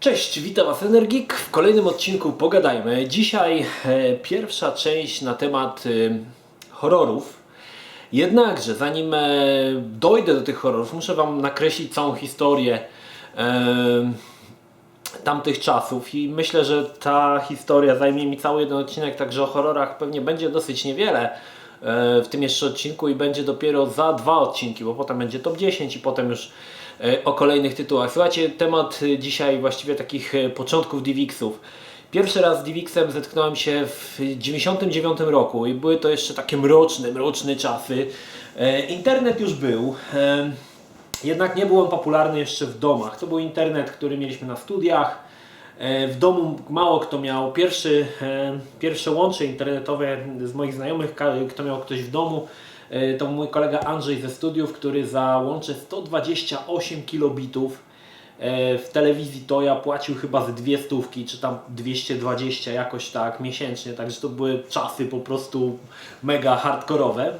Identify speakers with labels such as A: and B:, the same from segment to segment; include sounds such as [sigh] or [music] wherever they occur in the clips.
A: Cześć, witam Was Energik. W kolejnym odcinku pogadajmy. Dzisiaj e, pierwsza część na temat e, horrorów. Jednakże zanim e, dojdę do tych horrorów, muszę Wam nakreślić całą historię e, tamtych czasów i myślę, że ta historia zajmie mi cały jeden odcinek, także o horrorach pewnie będzie dosyć niewiele w tym jeszcze odcinku i będzie dopiero za dwa odcinki, bo potem będzie top 10 i potem już e, o kolejnych tytułach. Słuchajcie, temat e, dzisiaj właściwie takich e, początków DivXów. Pierwszy raz z DivXem zetknąłem się w 99 roku i były to jeszcze takie mroczne, mroczne czasy. E, Internet już był. e, jednak nie był on popularny jeszcze w domach. To był internet, który mieliśmy na studiach. E, W domu mało kto miał. Pierwszy, e, pierwsze łącze internetowe z moich znajomych, kto miał ktoś w domu, e, to mój kolega Andrzej ze studiów, który za łącze 128 kilobitów w telewizji to ja płacił chyba z dwie stówki, czy tam 220 jakoś tak miesięcznie, także to były czasy po prostu mega hardkorowe.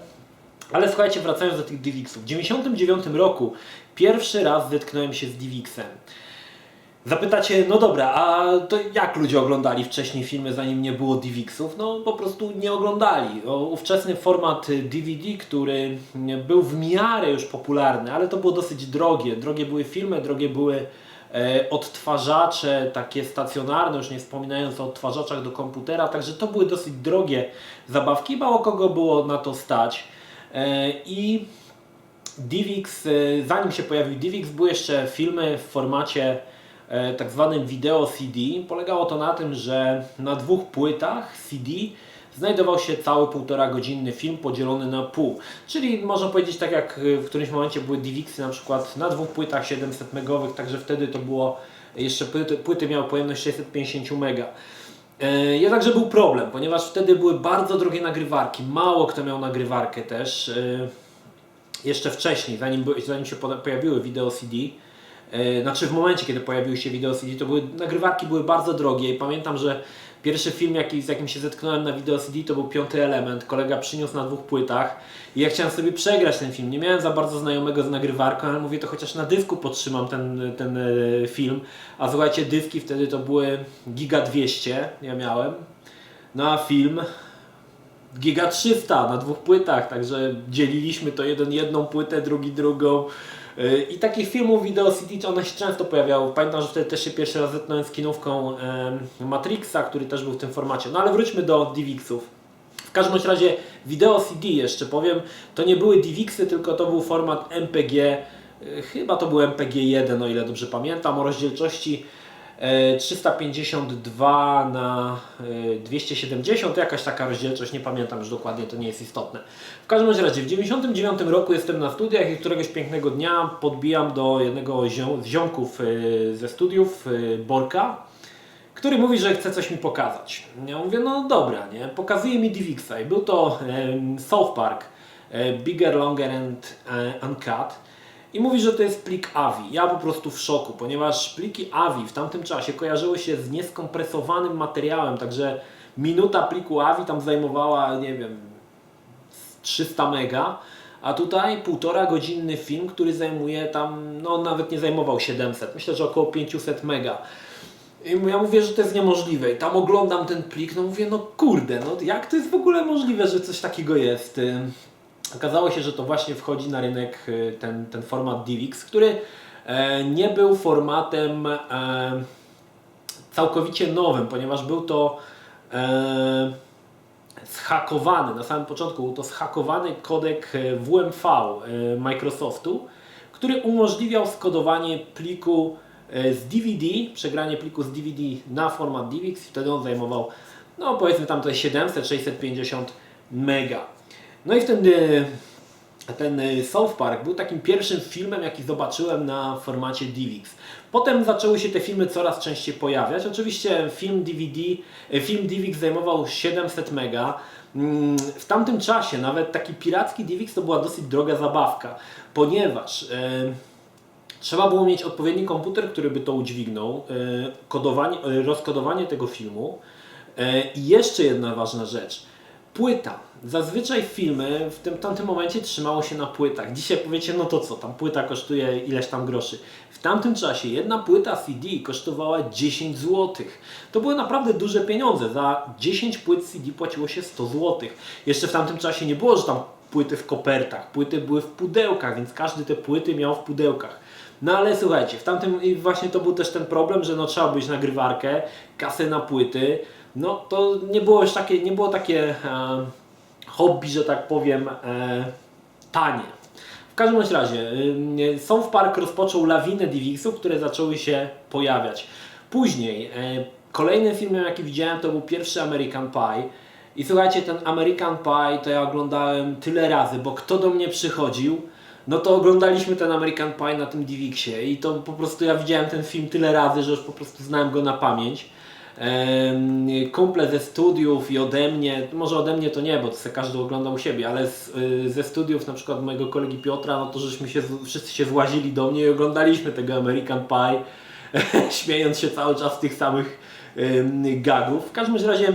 A: Ale słuchajcie, wracając do tych DivXów. W 1999 roku pierwszy raz zetknąłem się z DivXem. Zapytacie, no dobra, a to jak ludzie oglądali wcześniej filmy, zanim nie było DivXów? No po prostu nie oglądali. Ówczesny format DVD, który był w miarę już popularny, ale to było dosyć drogie. Drogie były filmy, drogie były e, odtwarzacze takie stacjonarne, już nie wspominając o odtwarzaczach do komputera, także to były dosyć drogie zabawki, mało kogo było na to stać. E, I DivX, e, zanim się pojawił DivX, były jeszcze filmy w formacie tak zwanym wideo CD. Polegało to na tym, że na dwóch płytach CD znajdował się cały półtora godzinny film podzielony na pół. Czyli można powiedzieć tak jak e, w którymś momencie były DivXy na przykład na dwóch płytach 700 megowych, także wtedy to było jeszcze płyty, płyty miały pojemność 650 mega. E, Jednakże był problem, ponieważ wtedy były bardzo drogie nagrywarki. Mało kto miał nagrywarkę też. e, Jeszcze wcześniej, zanim, zanim się pojawiły wideo CD, e, znaczy w momencie, kiedy pojawiły się wideo CD, to były, nagrywarki były bardzo drogie i pamiętam, że pierwszy film, jaki, z jakim się zetknąłem na wideo CD, to był piąty element. Kolega przyniósł na dwóch płytach i ja chciałem sobie przegrać ten film. Nie miałem za bardzo znajomego z nagrywarką, ale mówię, to chociaż na dysku podtrzymam ten, ten e, film. A słuchajcie, dyski wtedy to były giga 200, ja miałem. No a film Giga 300 na dwóch płytach, także dzieliliśmy to jeden jedną płytę, drugi drugą. I takich filmów wideo CD to one się często pojawiały. Pamiętam, że wtedy też się pierwszy raz zetknąłem z kinówką Matrixa, który też był w tym formacie. No ale wróćmy do DivXów. W każdym razie wideo CD jeszcze powiem, to nie były DivXy, tylko to był format MPG. Yy, Chyba to był MPG-1, o ile dobrze pamiętam, o rozdzielczości e, 352 na e, 270, jakaś taka rozdzielczość, nie pamiętam już dokładnie, to nie jest istotne. W każdym razie, w 99 roku jestem na studiach i któregoś pięknego dnia podbijam do jednego z ziomków e, ze studiów, e, Borka, który mówi, że chce coś mi pokazać. Ja mówię, no dobra, nie? Pokazuje mi DivXa i był to South Park, e, Bigger, Longer and e, Uncut. I mówi, że to jest plik AVI. Ja po prostu w szoku, ponieważ pliki AVI w tamtym czasie kojarzyły się z nieskompresowanym materiałem, także minuta pliku AVI tam zajmowała, nie wiem, z 300 mega, a tutaj półtora godzinny film, który zajmuje tam, no nawet nie zajmował 700, myślę, że około 500 mega. I ja mówię, że to jest niemożliwe. I tam oglądam ten plik, no mówię, no kurde, no jak to jest w ogóle możliwe, że coś takiego jest? Okazało się, że to właśnie wchodzi na rynek y, ten, ten format DivX, który e, nie był formatem e, całkowicie nowym, ponieważ był to e, zhakowany, na samym początku był to zhakowany kodek WMV Microsoftu, który umożliwiał skodowanie pliku z DVD, przegranie pliku z DVD na format DivX i wtedy on zajmował, no powiedzmy tam to jest 700-650 mega. No i wtedy ten y, South Park był takim pierwszym filmem, jaki zobaczyłem na formacie DivX. Potem zaczęły się te filmy coraz częściej pojawiać. Oczywiście film DVD, y, film DivX zajmował 700 mega. Mm, W tamtym czasie nawet taki piracki DivX to była dosyć droga zabawka, ponieważ y, Trzeba było mieć odpowiedni komputer, który by to udźwignął, e, kodowanie, e, rozkodowanie tego filmu. E, I jeszcze jedna ważna rzecz. Płyta. Zazwyczaj filmy w tym tamtym momencie trzymało się na płytach. Dzisiaj powiecie, no to co, tam płyta kosztuje ileś tam groszy. W tamtym czasie jedna płyta CD kosztowała 10 zł. To były naprawdę duże pieniądze. Za 10 płyt CD płaciło się 100 zł. Jeszcze w tamtym czasie nie było, że tam płyty w kopertach. Płyty były w pudełkach, więc każdy te płyty miał w pudełkach. No ale słuchajcie, w tamtym właśnie to był też ten problem, że no trzeba być nagrywarkę, kasę na płyty. No to nie było już takie, nie było takie e, hobby, że tak powiem, e, tanie. W każdym razie, y, South Park rozpoczął lawinę DivXów, które zaczęły się pojawiać. Później, e, kolejnym filmem jaki widziałem to był pierwszy American Pie. I słuchajcie, ten American Pie to ja oglądałem tyle razy, bo kto do mnie przychodził, no to oglądaliśmy ten American Pie na tym DivXie i to po prostu ja widziałem ten film tyle razy, że już po prostu znałem go na pamięć. Kumple ze studiów i ode mnie, może ode mnie to nie, bo to sobie każdy oglądał u siebie, ale z, y, ze studiów na przykład mojego kolegi Piotra, no to żeśmy się, wszyscy się złazili do mnie i oglądaliśmy tego American Pie, [laughs] śmiejąc się cały czas z tych samych gagów. W każdym razie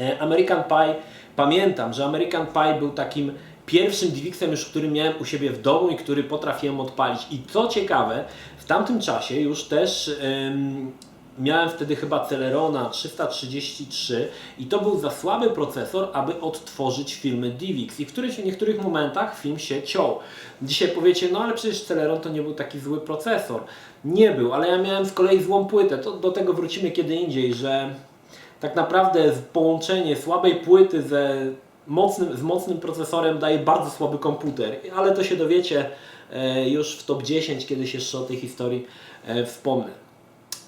A: e, American Pie, pamiętam, że American Pie był takim pierwszym DivXem już, który miałem u siebie w domu i który potrafiłem odpalić. I co ciekawe, w tamtym czasie już też miałem wtedy chyba Celerona 333 i to był za słaby procesor, aby odtworzyć filmy DivX i w których, w niektórych momentach film się ciął. Dzisiaj powiecie, no ale przecież Celeron to nie był taki zły procesor. Nie był, ale ja miałem z kolei złą płytę. To do tego wrócimy kiedy indziej, że tak naprawdę połączenie słabej płyty ze mocnym, z mocnym procesorem daje bardzo słaby komputer, ale to się dowiecie e, już w top 10, kiedyś jeszcze o tej historii e, wspomnę.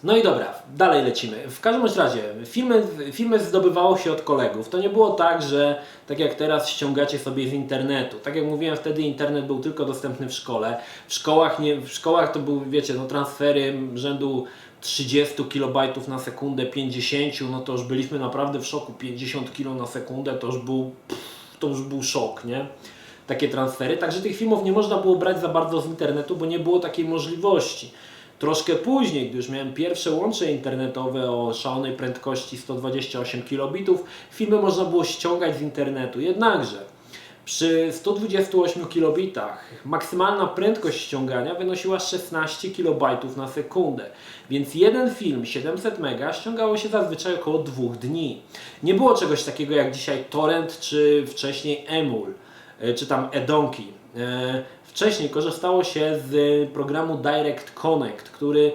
A: No i dobra, dalej lecimy. W każdym razie, filmy, filmy zdobywało się od kolegów. To nie było tak, że tak jak teraz ściągacie sobie z internetu. Tak jak mówiłem, wtedy internet był tylko dostępny w szkole. W szkołach, nie, w szkołach to były, wiecie, no transfery rzędu 30 kB na sekundę, 50, no to już byliśmy naprawdę w szoku. 50 kg na sekundę to już był, pff, to już był szok, nie? Takie transfery. Także tych filmów nie można było brać za bardzo z internetu, bo nie było takiej możliwości. Troszkę później, gdy już miałem pierwsze łącze internetowe o szalonej prędkości 128 kilobitów, filmy można było ściągać z internetu. Jednakże przy 128 kilobitach maksymalna prędkość ściągania wynosiła 16 kilobajtów na sekundę, więc jeden film 700 mega ściągało się zazwyczaj około dwóch dni. Nie było czegoś takiego jak dzisiaj torrent czy wcześniej emul e, czy tam Edonki. Wcześniej korzystało się z programu Direct Connect, który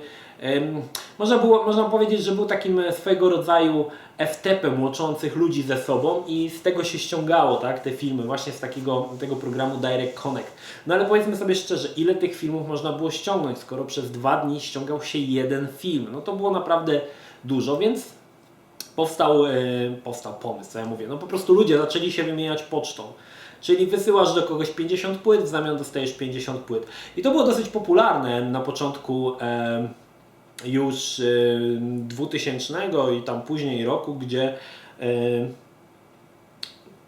A: można, było, można powiedzieć, że był takim swego rodzaju FTP-em łączących ludzi ze sobą i z tego się ściągało tak, te filmy, właśnie z takiego tego programu Direct Connect. No ale powiedzmy sobie szczerze, ile tych filmów można było ściągnąć, skoro przez dwa dni ściągał się jeden film? No to było naprawdę dużo, więc powstał, e, powstał pomysł, co ja mówię. No po prostu ludzie zaczęli się wymieniać pocztą. Czyli wysyłasz do kogoś 50 płyt, w zamian dostajesz 50 płyt. I to było dosyć popularne na początku e, już e, 2000 i tam później roku, gdzie e,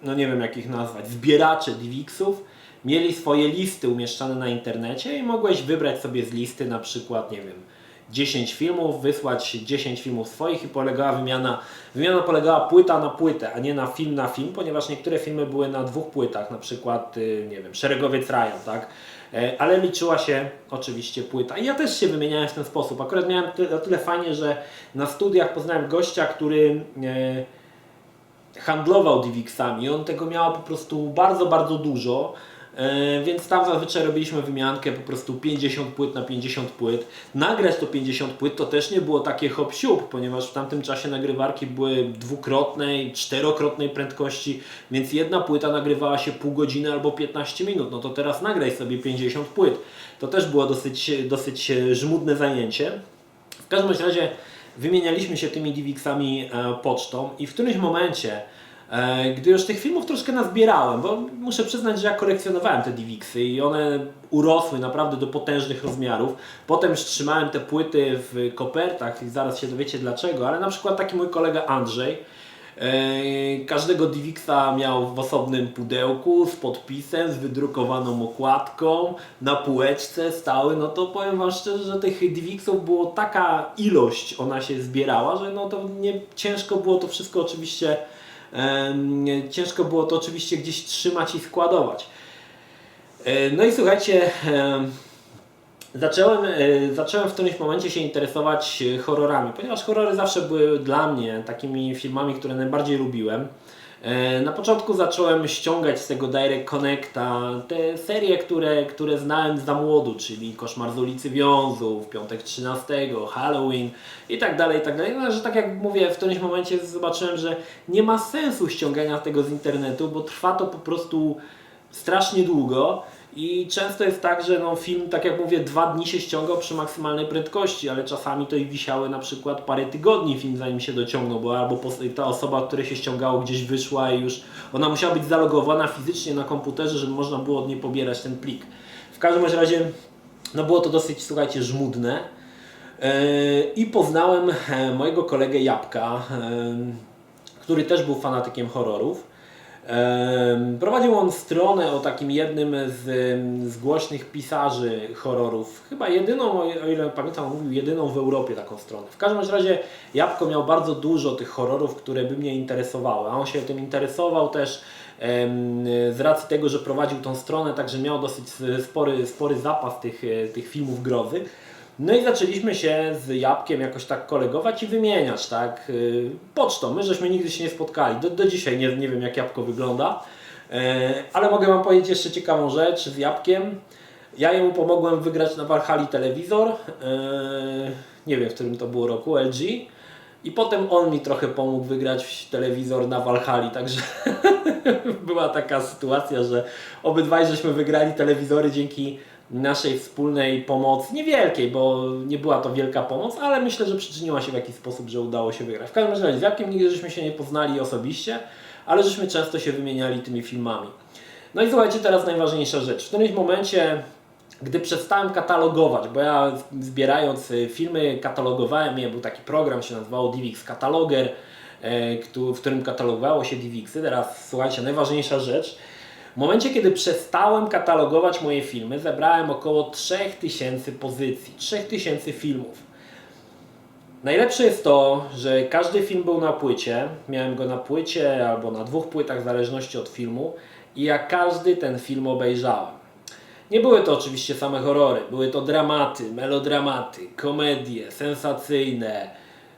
A: no nie wiem jak ich nazwać, zbieracze DivXów mieli swoje listy umieszczane na internecie i mogłeś wybrać sobie z listy na przykład, nie wiem, 10 filmów, wysłać 10 filmów swoich i polegała wymiana, wymiana polegała płyta na płytę, a nie na film na film, ponieważ niektóre filmy były na dwóch płytach, na przykład, y, nie wiem, Szeregowiec Ryan, tak? E, Ale liczyła się oczywiście płyta. I ja też się wymieniałem w ten sposób. Akurat miałem o tyle fajnie, że na studiach poznałem gościa, który e, handlował DivX-ami. On tego miał po prostu bardzo, bardzo dużo. E, Więc tam zazwyczaj robiliśmy wymiankę po prostu 50 płyt na 50 płyt. Nagrać to 50 płyt to też nie było takie hop siup, ponieważ w tamtym czasie nagrywarki były dwukrotnej, czterokrotnej prędkości, więc jedna płyta nagrywała się pół godziny albo 15 minut. No to teraz nagraj sobie 50 płyt. To też było dosyć, dosyć e, żmudne zajęcie. W każdym razie wymienialiśmy się tymi DivX-ami e, pocztą i w którymś momencie, gdy już tych filmów troszkę nazbierałem, bo muszę przyznać, że ja kolekcjonowałem te DivX-y i one urosły naprawdę do potężnych rozmiarów. Potem trzymałem te płyty w kopertach i zaraz się dowiecie dlaczego, ale na przykład taki mój kolega Andrzej, e, Każdego DivX-a miał w osobnym pudełku z podpisem, z wydrukowaną okładką, na półeczce stały, no to powiem Wam szczerze, że tych DivX-ów było taka ilość, ona się zbierała, że no to nie ciężko było to wszystko oczywiście ciężko było to oczywiście gdzieś trzymać i składować. E, No i słuchajcie, em, zacząłem, e, zacząłem w którymś momencie się interesować e, horrorami, ponieważ horrory zawsze były dla mnie takimi filmami, które najbardziej lubiłem. E, Na początku zacząłem ściągać z tego Direct Connecta te serie, które, które znałem za młodu, czyli Koszmar z ulicy Wiązów, Piątek 13, Halloween i tak dalej, i tak dalej. No, że tak jak mówię, w którymś momencie zobaczyłem, że nie ma sensu ściągania tego z internetu, bo trwa to po prostu strasznie długo i często jest tak, że no, film, tak jak mówię, dwa dni się ściągał przy maksymalnej prędkości, ale czasami to i wisiały na przykład parę tygodni film zanim się dociągnął, bo albo ta osoba, która się ściągało gdzieś wyszła i już ona musiała być zalogowana fizycznie na komputerze, żeby można było od niej pobierać ten plik. W każdym razie no było to dosyć, słuchajcie, żmudne. Yy, I poznałem e, mojego kolegę Jabłka, em, który też był fanatykiem horrorów. Prowadził on stronę o takim jednym z, z głośnych pisarzy horrorów. Chyba jedyną, o ile pamiętam, mówił jedyną w Europie taką stronę. W każdym razie Jabłko miał bardzo dużo tych horrorów, które by mnie interesowały. A on się tym interesował też z racji tego, że prowadził tą stronę, także miał dosyć spory, spory zapas tych, e, tych filmów grozy. No i zaczęliśmy się z Jabłkiem jakoś tak kolegować i wymieniać, tak, yy, pocztą. My żeśmy nigdy się nie spotkali. Do, do dzisiaj nie, nie wiem, jak Jabłko wygląda. E, ale mogę Wam powiedzieć jeszcze ciekawą rzecz z Jabłkiem. Ja jemu pomogłem wygrać na Valhalla telewizor. E, nie wiem, w którym to było roku, LG. I potem on mi trochę pomógł wygrać telewizor na Valhalla, także [laughs] była taka sytuacja, że obydwaj żeśmy wygrali telewizory dzięki naszej wspólnej pomocy, niewielkiej, bo nie była to wielka pomoc, ale myślę, że przyczyniła się w jakiś sposób, że udało się wygrać. W każdym razie z Jabłkiem nigdy żeśmy się nie poznali osobiście, ale żeśmy często się wymieniali tymi filmami. No i słuchajcie, teraz najważniejsza rzecz. W którymś momencie, gdy przestałem katalogować, bo ja zbierając y, filmy katalogowałem je, był taki program, się nazywało DivX Cataloger, e, w którym katalogowało się DivXy. Teraz słuchajcie, najważniejsza rzecz. W momencie, kiedy przestałem katalogować moje filmy, zebrałem około 3000 pozycji, 3000 filmów. Najlepsze jest to, że każdy film był na płycie. Miałem go na płycie albo na dwóch płytach, w zależności od filmu. I ja każdy ten film obejrzałem. Nie były to oczywiście same horrory, były to dramaty, melodramaty, komedie, sensacyjne,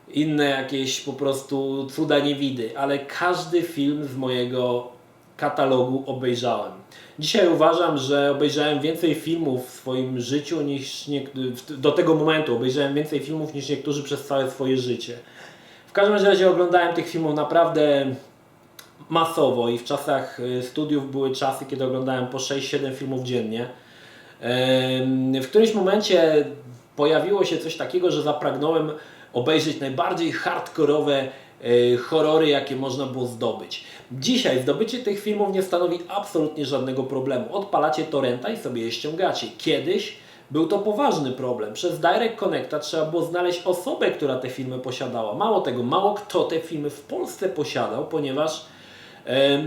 A: inne jakieś po prostu cuda niewidy, ale każdy film z mojego katalogu obejrzałem. Dzisiaj uważam, że obejrzałem więcej filmów w swoim życiu niż niek- w- do tego momentu obejrzałem więcej filmów niż niektórzy przez całe swoje życie. W każdym razie oglądałem tych filmów naprawdę masowo i w czasach y, studiów były czasy, kiedy oglądałem po 6-7 filmów dziennie. W którymś momencie pojawiło się coś takiego, że zapragnąłem obejrzeć najbardziej hardkorowe e, horrory, jakie można było zdobyć. Dzisiaj zdobycie tych filmów nie stanowi absolutnie żadnego problemu. Odpalacie torrenta i sobie je ściągacie. Kiedyś był to poważny problem. Przez Direct Connecta trzeba było znaleźć osobę, która te filmy posiadała. Mało tego, mało kto te filmy w Polsce posiadał, ponieważ e,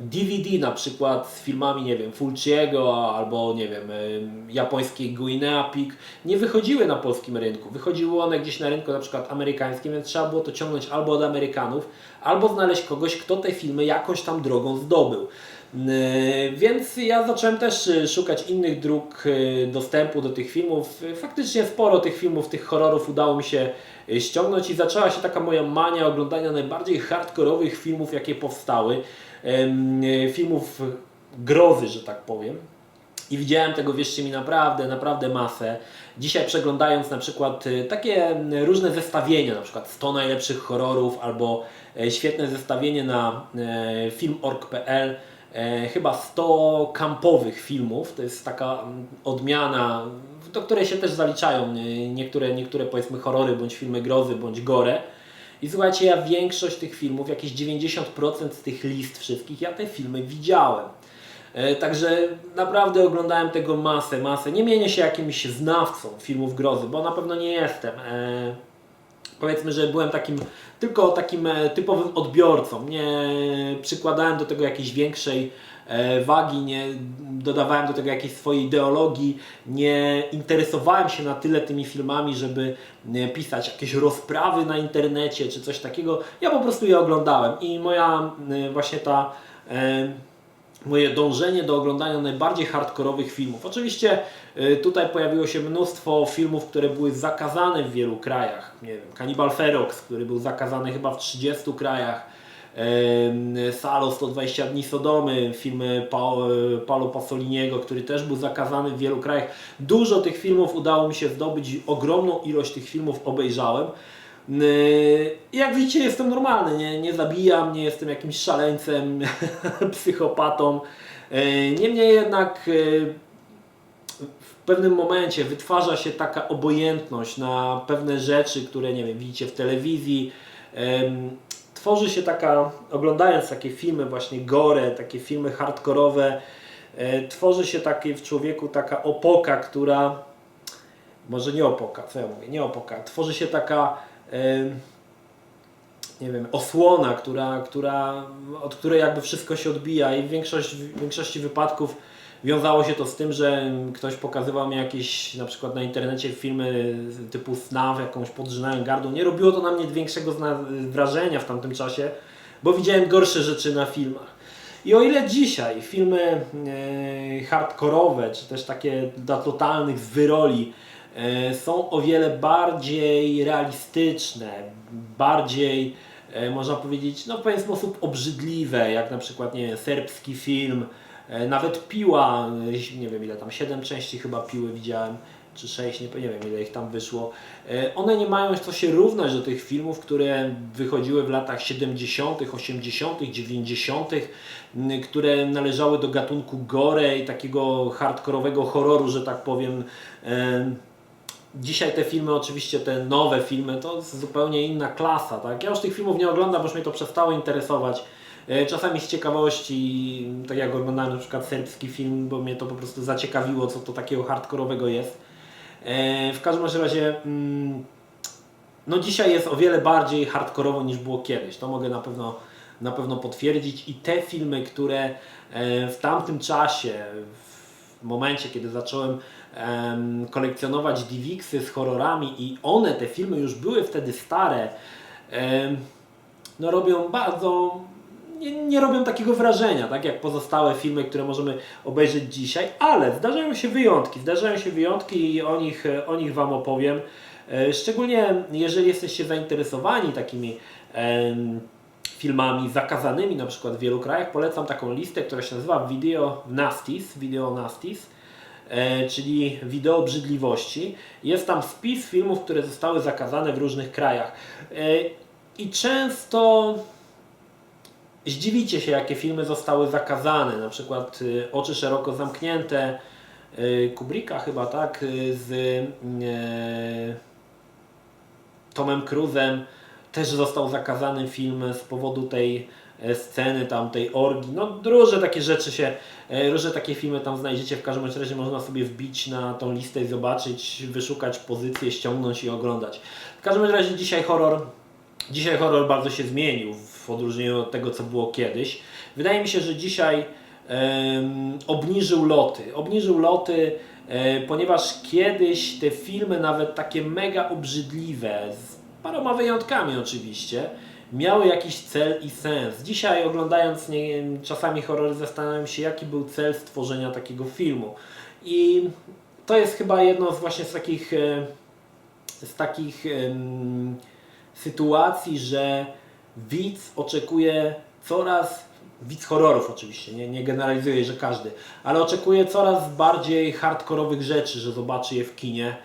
A: DVD na przykład z filmami, nie wiem, Fulciego albo, nie wiem, em, japońskiej Guinea Pig nie wychodziły na polskim rynku. Wychodziły one gdzieś na rynku na przykład amerykańskim, więc trzeba było to ciągnąć albo od Amerykanów, albo znaleźć kogoś, kto te filmy jakąś tam drogą zdobył. Yy, Więc ja zacząłem też y, szukać innych dróg y, dostępu do tych filmów. Faktycznie sporo tych filmów, tych horrorów udało mi się ściągnąć i zaczęła się taka moja mania oglądania najbardziej hardkorowych filmów, jakie powstały. Y, Filmów grozy, że tak powiem. I widziałem tego, wierzcie mi, naprawdę, naprawdę masę. Dzisiaj przeglądając na przykład y, takie różne zestawienia, na przykład 100 najlepszych horrorów albo e, świetne zestawienie na e, film.org.pl e, chyba 100 kampowych filmów, to jest taka odmiana, do której się też zaliczają nie- niektóre, niektóre powiedzmy horrory, bądź filmy grozy, bądź gore. I słuchajcie, ja większość tych filmów, jakieś 90% z tych list wszystkich, ja te filmy widziałem. E, Także naprawdę oglądałem tego masę, masę. Nie mienię się jakimś znawcą filmów grozy, bo na pewno nie jestem. E, powiedzmy, że byłem takim tylko takim e, typowym odbiorcą. Nie przykładałem do tego jakiejś większej wagi, nie dodawałem do tego jakiejś swojej ideologii, nie interesowałem się na tyle tymi filmami, żeby e, pisać jakieś rozprawy na internecie czy coś takiego. Ja po prostu je oglądałem i moja e, właśnie ta e, moje dążenie do oglądania najbardziej hardkorowych filmów. Oczywiście tutaj pojawiło się mnóstwo filmów, które były zakazane w wielu krajach. Nie wiem, Cannibal Ferox, który był zakazany chyba w 30 krajach. Salo 120 dni Sodomy, y, Paolo Pasoliniego, który też był zakazany w wielu krajach. Dużo tych filmów udało mi się zdobyć, ogromną ilość tych filmów obejrzałem. Jak widzicie, jestem normalny, nie, nie zabijam, nie jestem jakimś szaleńcem, [laughs] psychopatą. Niemniej jednak yy, w pewnym momencie wytwarza się taka obojętność na pewne rzeczy, które nie wiem, widzicie w telewizji. Tworzy się taka, oglądając takie filmy właśnie gore, takie filmy hardkorowe, e, tworzy się w człowieku taka opoka, która może nie opoka, co ja mówię, nie opoka, tworzy się taka em, nie wiem, osłona, która, która, od której jakby wszystko się odbija i w, większość, w większości wypadków wiązało się to z tym, że ktoś pokazywał mi jakieś na przykład na internecie filmy typu SNAF, jakąś podrzynałem gardło. Nie robiło to na mnie większego wrażenia w tamtym czasie, bo widziałem gorsze rzeczy na filmach. I o ile dzisiaj filmy e, hardkorowe, czy też takie dla totalnych zwyroli e, są o wiele bardziej realistyczne, bardziej e, można powiedzieć, no w pewien sposób obrzydliwe, jak na przykład nie wiem, serbski film, nawet Piła, e, nie wiem ile tam, 7 części chyba Piły widziałem, czy 6, nie, nie wiem ile ich tam wyszło. E, One nie mają co się równać do tych filmów, które wychodziły w latach 70., 80., 90., m, które należały do gatunku gore i takiego hardkorowego horroru, że tak powiem. Em, Dzisiaj te filmy, oczywiście te nowe filmy, to zupełnie inna klasa. Tak? Ja już tych filmów nie oglądam, bo już mnie to przestało interesować. E, Czasami z ciekawości, tak jak oglądałem na przykład serbski film, bo mnie to po prostu zaciekawiło, co to takiego hardkorowego jest. E, W każdym razie, mm, no dzisiaj jest o wiele bardziej hardkorowo niż było kiedyś. To mogę na pewno, na pewno potwierdzić. I te filmy, które e, w tamtym czasie, w momencie, kiedy zacząłem em, kolekcjonować DivXy z horrorami i one, te filmy już były wtedy stare, no robią bardzo, nie, nie robią takiego wrażenia, tak jak pozostałe filmy, które możemy obejrzeć dzisiaj, ale zdarzają się wyjątki, zdarzają się wyjątki i o nich, o nich Wam opowiem. E, Szczególnie jeżeli jesteście zainteresowani takimi em, filmami zakazanymi na przykład w wielu krajach, polecam taką listę, która się nazywa Video Nasties, Video Nasties e, czyli wideo obrzydliwości. Jest tam spis filmów, które zostały zakazane w różnych krajach. E, I często zdziwicie się, jakie filmy zostały zakazane. Na przykład y, Oczy szeroko zamknięte y, Kubricka chyba, tak? y, Z Tomem Cruzem też został zakazany film z powodu tej e, sceny, tam tej orgii. No różne takie rzeczy się, e, różne takie filmy tam znajdziecie. W każdym razie można sobie wbić na tą listę i zobaczyć, wyszukać pozycję, ściągnąć i oglądać. W każdym razie dzisiaj horror, dzisiaj horror bardzo się zmienił w odróżnieniu od tego, co było kiedyś. Wydaje mi się, że dzisiaj obniżył loty. Obniżył loty, e, ponieważ kiedyś te filmy, nawet takie mega obrzydliwe, z paroma wyjątkami oczywiście, miały jakiś cel i sens. Dzisiaj oglądając nie, czasami horrory zastanawiam się, jaki był cel stworzenia takiego filmu. I to jest chyba jedno z właśnie z takich, e, z takich sytuacji, że widz oczekuje coraz, widz horrorów oczywiście, nie, nie generalizuję, że każdy, ale oczekuje coraz bardziej hardkorowych rzeczy, że zobaczy je w kinie.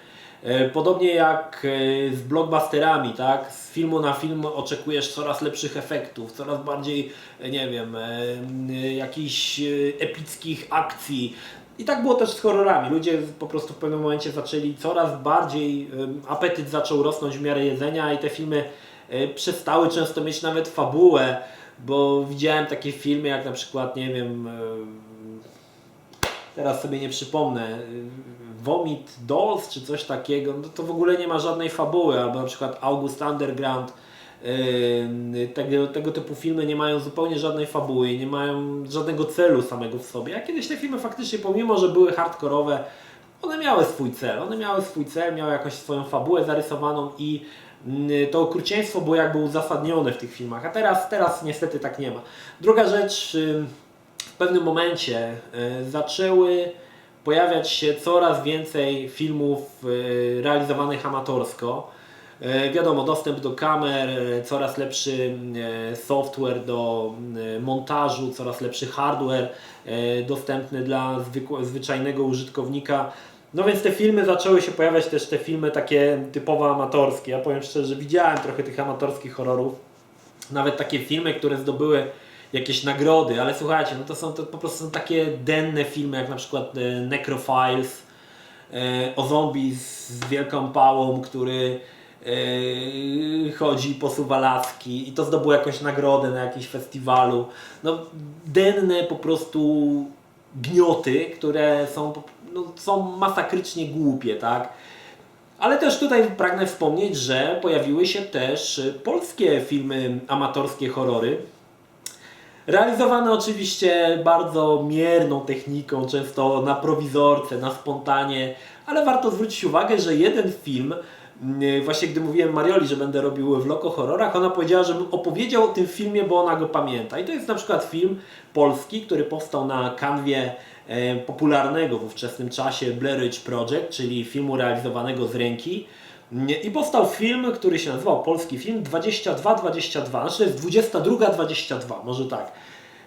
A: E, Podobnie jak e, z blockbusterami, tak? Z filmu na film oczekujesz coraz lepszych efektów, coraz bardziej, e, nie wiem, jakichś epickich akcji. I tak było też z horrorami. Ludzie po prostu w pewnym momencie zaczęli coraz bardziej, apetyt zaczął rosnąć w miarę jedzenia i te filmy przestały często mieć nawet fabułę, bo widziałem takie filmy jak na przykład, nie wiem, e, teraz sobie nie przypomnę, y, Vomit Dolls czy coś takiego, no to w ogóle nie ma żadnej fabuły, albo na przykład August Underground, tego, tego typu filmy nie mają zupełnie żadnej fabuły, nie mają żadnego celu samego w sobie. A kiedyś te filmy faktycznie, pomimo że były hardkorowe, one miały swój cel, one miały swój cel, miały jakąś swoją fabułę zarysowaną i to okrucieństwo było jakby uzasadnione w tych filmach, a teraz, teraz niestety tak nie ma. Druga rzecz, ym, w pewnym momencie y, zaczęły pojawiać się coraz więcej filmów y, realizowanych amatorsko. Y, Wiadomo, dostęp do kamer, y, coraz lepszy y, software do y, montażu, coraz lepszy hardware y, dostępny dla zwyczajnego użytkownika. No więc te filmy zaczęły się pojawiać też te filmy takie typowo amatorskie. Ja powiem szczerze, że widziałem trochę tych amatorskich horrorów. Nawet takie filmy, które zdobyły jakieś nagrody, ale słuchajcie, no to są to po prostu są takie denne filmy, jak na przykład e, Necrofiles, e, o zombie z, wielką pałą, który e, chodzi, posuwa laski i to zdobyło jakąś nagrodę na jakimś festiwalu. No denne po prostu gnioty, które są, no, są masakrycznie głupie, tak? Ale też tutaj pragnę wspomnieć, że pojawiły się też polskie filmy amatorskie horrory. Realizowane oczywiście bardzo mierną techniką, często na prowizorce, na spontanie, ale warto zwrócić uwagę, że jeden film, właśnie gdy mówiłem Marioli, że będę robił w Loko Horrorach, ona powiedziała, żebym opowiedział o tym filmie, bo ona go pamięta. I to jest na przykład film polski, który powstał na kanwie e, popularnego w ówczesnym czasie Blair Witch Project, czyli filmu realizowanego z ręki. I powstał film, który się nazywał polski film 2222, znaczy to jest 2222, może tak.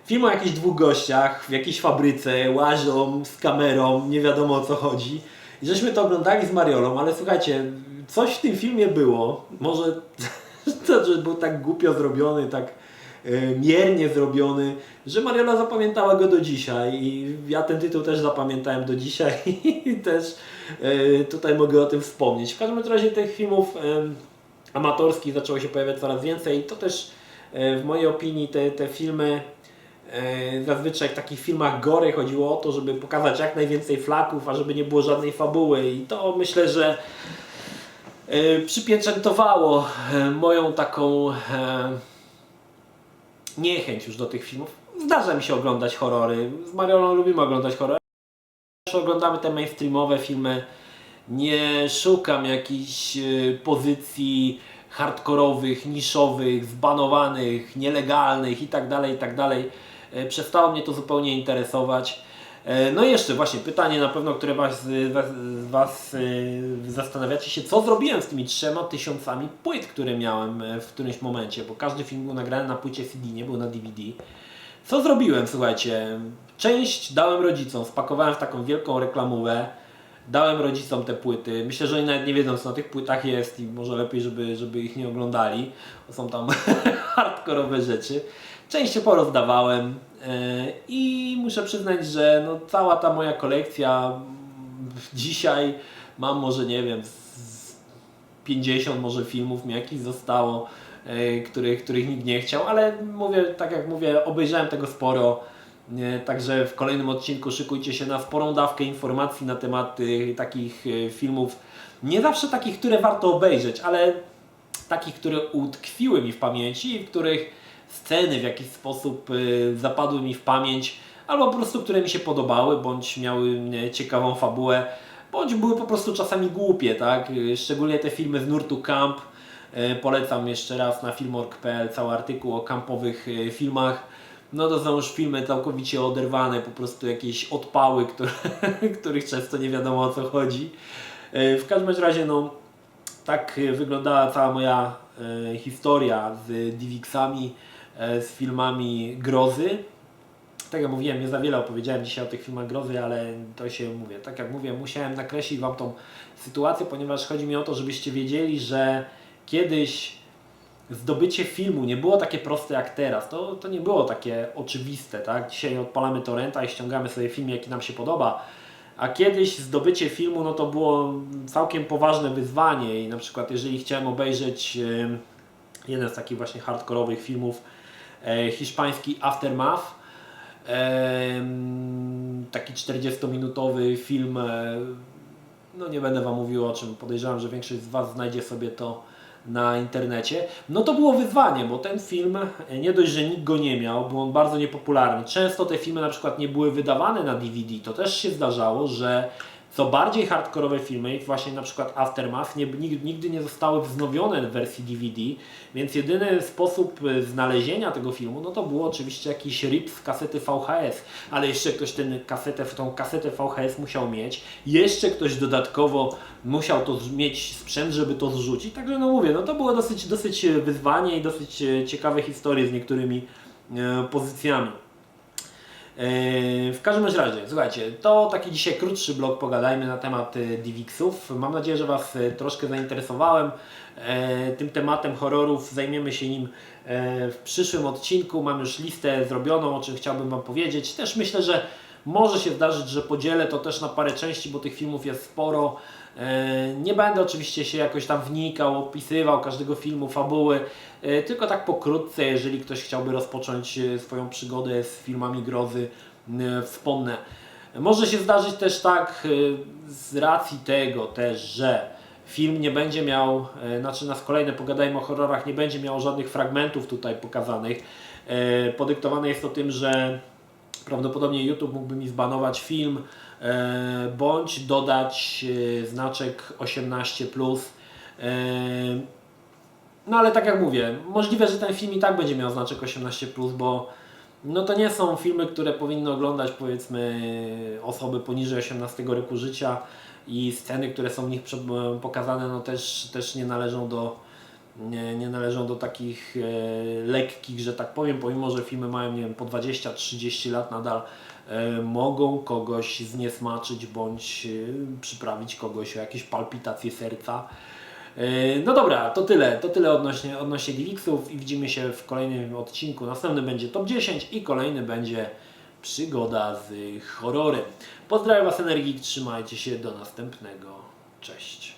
A: Film o jakichś dwóch gościach w jakiejś fabryce, łażą z kamerą, nie wiadomo o co chodzi. I żeśmy to oglądali z Mariolą, ale słuchajcie, coś w tym filmie było, może [laughs] to, że był tak głupio zrobiony, tak e, miernie zrobiony, że Mariola zapamiętała go do dzisiaj i ja ten tytuł też zapamiętałem do dzisiaj [laughs] i też e, tutaj mogę o tym wspomnieć. W każdym razie tych filmów em, amatorskich zaczęło się pojawiać coraz więcej. To też e, w mojej opinii te, te filmy e, zazwyczaj w takich filmach gory chodziło o to, żeby pokazać jak najwięcej flaków, a żeby nie było żadnej fabuły i to myślę, że e, przypieczętowało e, moją taką e, niechęć już do tych filmów. Zdarza mi się oglądać horrory. Z Mariolą lubimy oglądać horrory. Oglądamy te mainstreamowe filmy. Nie szukam jakichś pozycji hardkorowych, niszowych, zbanowanych, nielegalnych itd. itd. E, Przestało mnie to zupełnie interesować. E, No i jeszcze właśnie pytanie na pewno, które Was, was, was y, zastanawiacie się, co zrobiłem z tymi trzema tysiącami płyt, które miałem e, w którymś momencie, bo każdy film był nagrany na płycie CD, nie był na DVD. Co zrobiłem, słuchajcie? Część dałem rodzicom, spakowałem w taką wielką reklamówę, dałem rodzicom te płyty. Myślę, że oni nawet nie wiedzą, co na tych płytach jest i może lepiej, żeby, żeby ich nie oglądali, bo są tam [laughs] hardkorowe rzeczy. Część się porozdawałem e, i muszę przyznać, że no, cała ta moja kolekcja dzisiaj mam może, nie wiem, z 50 może filmów mi zostało, e, których, których nikt nie chciał, ale mówię, tak jak mówię, obejrzałem tego sporo. Także w kolejnym odcinku szykujcie się na sporą dawkę informacji na temat takich y, filmów, nie zawsze takich, które warto obejrzeć, ale takich, które utkwiły mi w pamięci w których sceny w jakiś sposób y, zapadły mi w pamięć, albo po prostu które mi się podobały, bądź miały ciekawą fabułę, bądź były po prostu czasami głupie, tak? Y, Szczególnie te filmy z nurtu camp. Y, Polecam jeszcze raz na filmorg.pl cały artykuł o kampowych filmach. No to są już filmy całkowicie oderwane, po prostu jakieś odpały, które, [laughs] których często nie wiadomo o co chodzi. W każdym razie, no, tak wyglądała cała moja historia z DivXami, z filmami grozy. Tak jak mówiłem, nie za wiele opowiedziałem dzisiaj o tych filmach grozy, ale to się mówię. Tak jak mówię, musiałem nakreślić Wam tą sytuację, ponieważ chodzi mi o to, żebyście wiedzieli, że kiedyś zdobycie filmu nie było takie proste jak teraz. To, to nie było takie oczywiste, tak? Dzisiaj odpalamy torrenta i ściągamy sobie film, jaki nam się podoba. A kiedyś zdobycie filmu, no to było całkiem poważne wyzwanie i na przykład jeżeli chciałem obejrzeć jeden z takich właśnie hardkorowych filmów, e, hiszpański Aftermath, em, taki 40-minutowy film e, no nie będę Wam mówił o czym, podejrzewam, że większość z Was znajdzie sobie to na internecie. No to było wyzwanie, bo ten film e, nie dość, że nikt go nie miał, był on bardzo niepopularny. Często te filmy na przykład nie były wydawane na DVD. To też się zdarzało, że co bardziej hardkorowe filmy, właśnie na przykład Aftermath, nie, nig- nigdy nie zostały wznowione w wersji DVD, więc jedyny sposób e, znalezienia tego filmu, no to było oczywiście jakiś rip z kasety VHS, ale jeszcze ktoś ten kasetę, tą kasetę VHS musiał mieć, jeszcze ktoś dodatkowo musiał to mieć sprzęt, żeby to zrzucić, także no mówię, no to było dosyć, dosyć wyzwanie i dosyć e, ciekawe historie z niektórymi e, pozycjami. Yy, W każdym razie, słuchajcie, to taki dzisiaj krótszy blog, pogadajmy na temat y, DivXów. Mam nadzieję, że Was y, troszkę zainteresowałem e, tym tematem horrorów. Zajmiemy się nim w przyszłym odcinku. Mam już listę zrobioną, o czym chciałbym Wam powiedzieć. Też myślę, że może się zdarzyć, że podzielę to też na parę części, bo tych filmów jest sporo. E, Nie będę oczywiście się jakoś tam wnikał, opisywał każdego filmu, fabuły, e, tylko tak pokrótce, jeżeli ktoś chciałby rozpocząć e, swoją przygodę z filmami grozy, wspomnę. Może się zdarzyć też tak, z racji tego też, że film nie będzie miał, znaczy nas kolejne pogadajmy o horrorach, nie będzie miał żadnych fragmentów tutaj pokazanych. Podyktowane jest to tym, że prawdopodobnie YouTube mógłby mi zbanować film e, bądź dodać e, znaczek 18. E, no ale tak jak mówię, możliwe, że ten film i tak będzie miał znaczek 18, bo no to nie są filmy, które powinny oglądać powiedzmy osoby poniżej 18 roku życia i sceny, które są w nich pokazane, no też, też nie należą do nie, nie należą do takich e, lekkich, że tak powiem, pomimo, że filmy mają, nie wiem, po 20-30 lat nadal e, mogą kogoś zniesmaczyć bądź e, przyprawić kogoś o jakieś palpitacje serca. E, No dobra, to tyle. To tyle odnośnie, odnośnie DivXów i widzimy się w kolejnym odcinku. Następny będzie top 10 i kolejny będzie przygoda z horrorem. Pozdrawiam Was Energik, trzymajcie się, do następnego. Cześć.